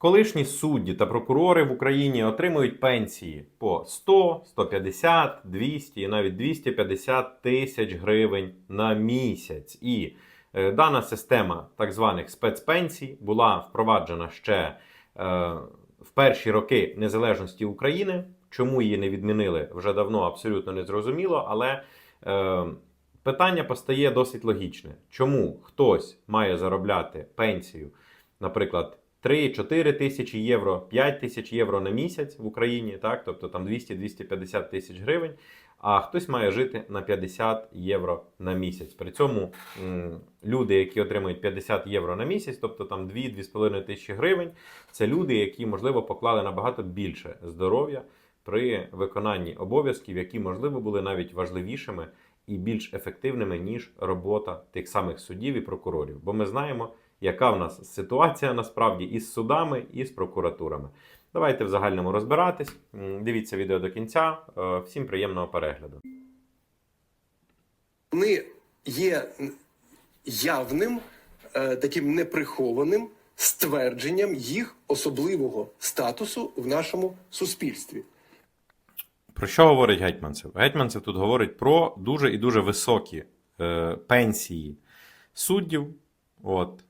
Колишні судді та прокурори в Україні отримують пенсії по 100, 150, 200 і навіть 250 тисяч гривень на місяць. І е, дана система так званих спецпенсій була впроваджена ще е, в перші роки незалежності України. Чому її не відмінили вже давно, абсолютно не зрозуміло, але е, питання постає досить логічне. Чому хтось має заробляти пенсію, наприклад, 3-4 тисячі євро, 5 тисяч євро на місяць в Україні, так, тобто там 200-250 тисяч гривень, а хтось має жити на 50 євро на місяць. При цьому м, люди, які отримують 50 євро на місяць, тобто там 2-2,5 тисячі гривень, це люди, які, можливо, поклали набагато більше здоров'я при виконанні обов'язків, які, можливо, були навіть важливішими і більш ефективними, ніж робота тих самих суддів і прокурорів. Бо ми знаємо, яка в нас ситуація насправді із судами і з прокуратурами. Давайте в загальному розбиратись. Дивіться відео до кінця. Е, Всім приємного перегляду. вони є явним, е, таким неприхованим ствердженням їх особливого статусу в нашому суспільстві. Про що говорить Гетьманцев? Гетьманцев тут говорить про дуже і дуже високі е, пенсії суддів. От,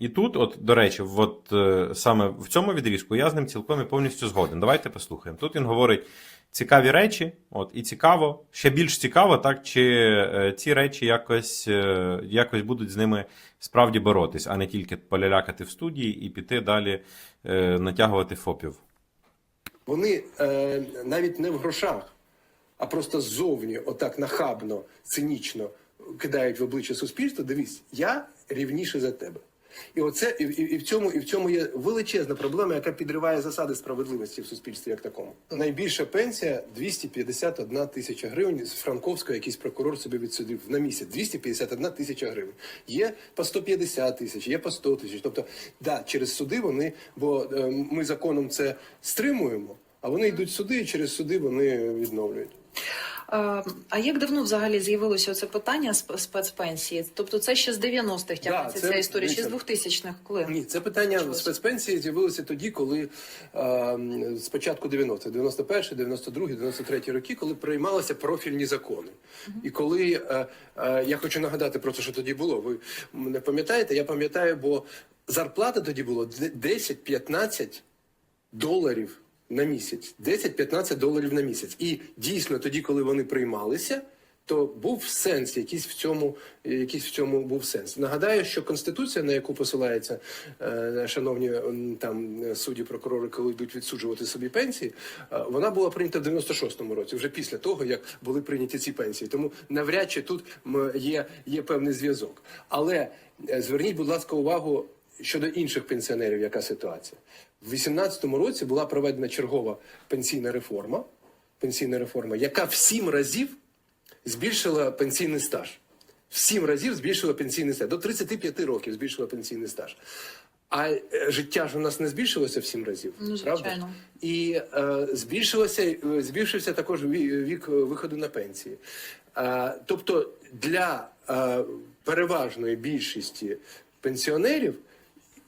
і тут, от, до речі, от, е, саме в цьому відрізку я з ним цілком і повністю згоден. Давайте послухаємо. Тут він говорить цікаві речі, от, і цікаво, ще більш цікаво, так, чи е, ці речі якось, е, якось будуть з ними справді боротись, а не тільки полялякати в студії і піти далі е, натягувати фопів. Вони е, навіть не в грошах, а просто ззовні, отак нахабно, цинічно кидають в обличчя суспільства. Дивись, я рівніше за тебе. І оце і, і, і в цьому і в цьому є величезна проблема, яка підриває засади справедливості в суспільстві як такому. Найбільша пенсія 251 тисяча гривень з Франковського якийсь прокурор собі відсудив на місяць. 251 тисяча гривень. Є по 150 тисяч, є по 100 тисяч. Тобто, да, через суди вони, бо е, ми законом це стримуємо, а вони йдуть суди, і через суди вони відновлюють. А, як давно взагалі з'явилося це питання сп- спецпенсії? Тобто це ще з 90-х тягнеться це- ця історія, чи з 2000-х? Коли? Ні, це питання Почалося? спецпенсії з'явилося тоді, коли е, з початку 90-х, 91, 92, 93 роки, коли приймалися профільні закони. І коли е, е, я хочу нагадати про те, що тоді було. Ви не пам'ятаєте? Я пам'ятаю, бо зарплата тоді було 10-15 доларів на місяць. 10-15 доларів на місяць. І дійсно, тоді, коли вони приймалися, то був сенс, якийсь в цьому, якийсь в цьому був сенс. Нагадаю, що конституція, на яку посилаються е, шановні там судді, прокурори, коли йдуть відсуджувати собі пенсії, е, вона була прийнята в 96-му році, вже після того, як були прийняті ці пенсії. Тому навряд чи тут є, є певний зв'язок. Але е, зверніть, будь ласка, увагу щодо інших пенсіонерів, яка ситуація. В 18-му році була проведена чергова пенсійна реформа, пенсійна реформа, яка в сім разів збільшила пенсійний стаж. В сім разів збільшила пенсійний стаж. До 35 років збільшила пенсійний стаж. А е, життя ж у нас не збільшилося в сім разів, Ну, правда? І е, збільшилося, е, збільшився також вік виходу на пенсії. Е, тобто для е, переважної більшості пенсіонерів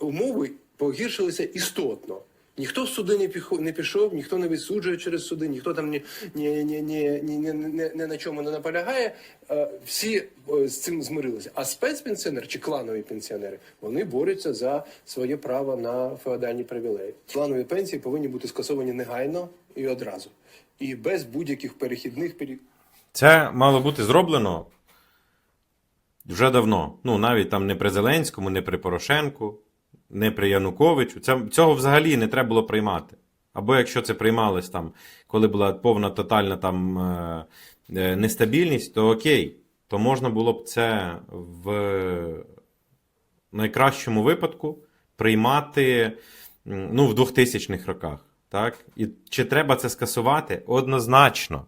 умови погіршилися істотно. Ніхто в суди не піхо- не пішов, ніхто не відсуджує через суди, ніхто там ні, ні, ні, ні, ні, ні, на чому не наполягає. Е, Всі е, з цим змирилися. А спецпенсіонери чи кланові пенсіонери вони борються за своє право на феодальні привілеї. Кланові пенсії повинні бути скасовані негайно і одразу, і без будь-яких перехідних періодів. Це мало бути зроблено вже давно. Ну, навіть там не при Зеленському, не при Порошенку, не при Януковичу. Цього взагалі не треба було приймати. Або якщо це приймалось там, коли була повна тотальна там е, е, нестабільність, то окей, то можна було б це в найкращому випадку приймати ну, в 2000-х роках. Так? І чи треба це скасувати? Однозначно.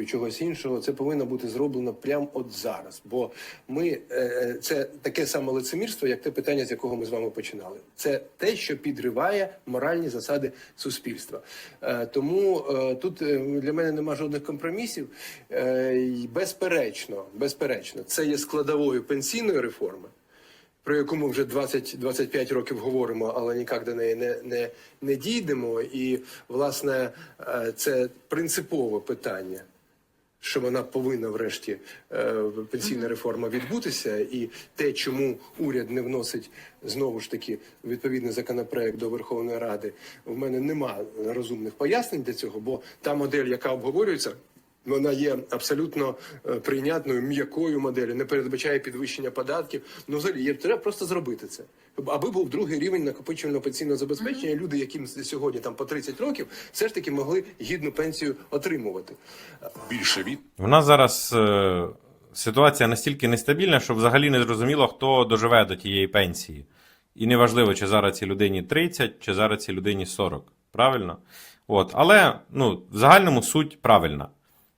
Чогось іншого, це повинно бути зроблено прямо от зараз. Бо ми е, е, це таке саме лицемірство, як те питання, з якого ми з вами починали. Це те, що підриває моральні засади суспільства. Е, тому тут для мене нема жодних компромісів. Безперечно, безперечно, це є складовою пенсійної реформи. про яку ми вже 20-25 років говоримо, але ніяк до неї не, не, не дійдемо. І, власне, це принципове питання. Що вона повинна врешті е, пенсійна реформа відбутися, і те, чому уряд не вносить знову ж таки відповідний законопроект до Верховної Ради, в мене нема розумних пояснень для цього, бо та модель, яка обговорюється, вона є абсолютно е, прийнятною м'якою моделлю, не передбачає підвищення податків. Ну, взагалі, є- треба просто зробити це. Аби був другий рівень накопичувального пенсійного забезпечення, і люди, яким сьогодні там по 30 років, все ж таки могли гідну пенсію отримувати. Більше від У нас зараз е, ситуація настільки нестабільна, що взагалі не зрозуміло, хто доживе до тієї пенсії. І неважливо, чи зараз цій людині 30, чи зараз цій людині 40. Правильно? От. Але ну, в загальному суть правильна.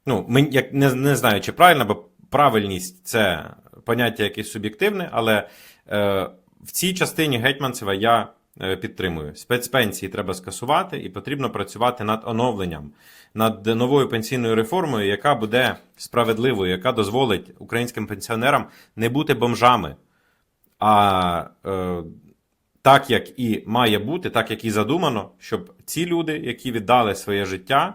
Ну, ми, як, не, не знаю, чи правильно, бо правильність це поняття якесь суб'єктивне, але е, в цій частині Гетьманцева я е, підтримую. Спецпенсії треба скасувати і потрібно працювати над оновленням, над новою пенсійною реформою, яка буде справедливою, яка дозволить українським пенсіонерам не бути бомжами, а е, так, як і має бути, так як і задумано, щоб ці люди, які віддали своє життя,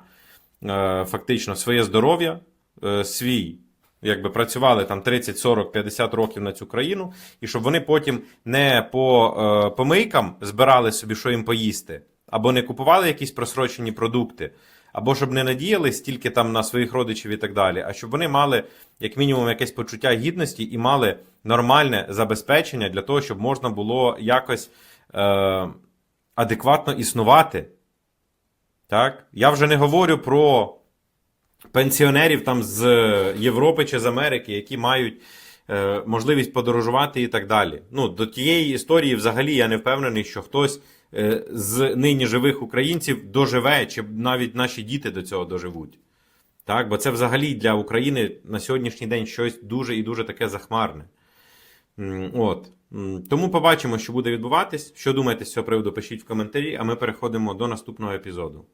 фактично своє здоров'я, е, свій, якби працювали там 30, 40, 50 років на цю країну, і щоб вони потім не по е, помийкам збирали собі, що їм поїсти, або не купували якісь просрочені продукти, або щоб не надіялись тільки там на своїх родичів і так далі, а щоб вони мали як мінімум якесь почуття гідності і мали нормальне забезпечення для того, щоб можна було якось е, адекватно існувати. Так? Я вже не говорю про пенсіонерів там з Європи чи з Америки, які мають е, можливість подорожувати і так далі. Ну, до тієї історії взагалі я не впевнений, що хтось е, з нині живих українців доживе, чи навіть наші діти до цього доживуть. Так? Бо це взагалі для України на сьогоднішній день щось дуже і дуже таке захмарне. От. Тому побачимо, що буде відбуватись. Що думаєте з цього приводу, пишіть в коментарі, а ми переходимо до наступного епізоду.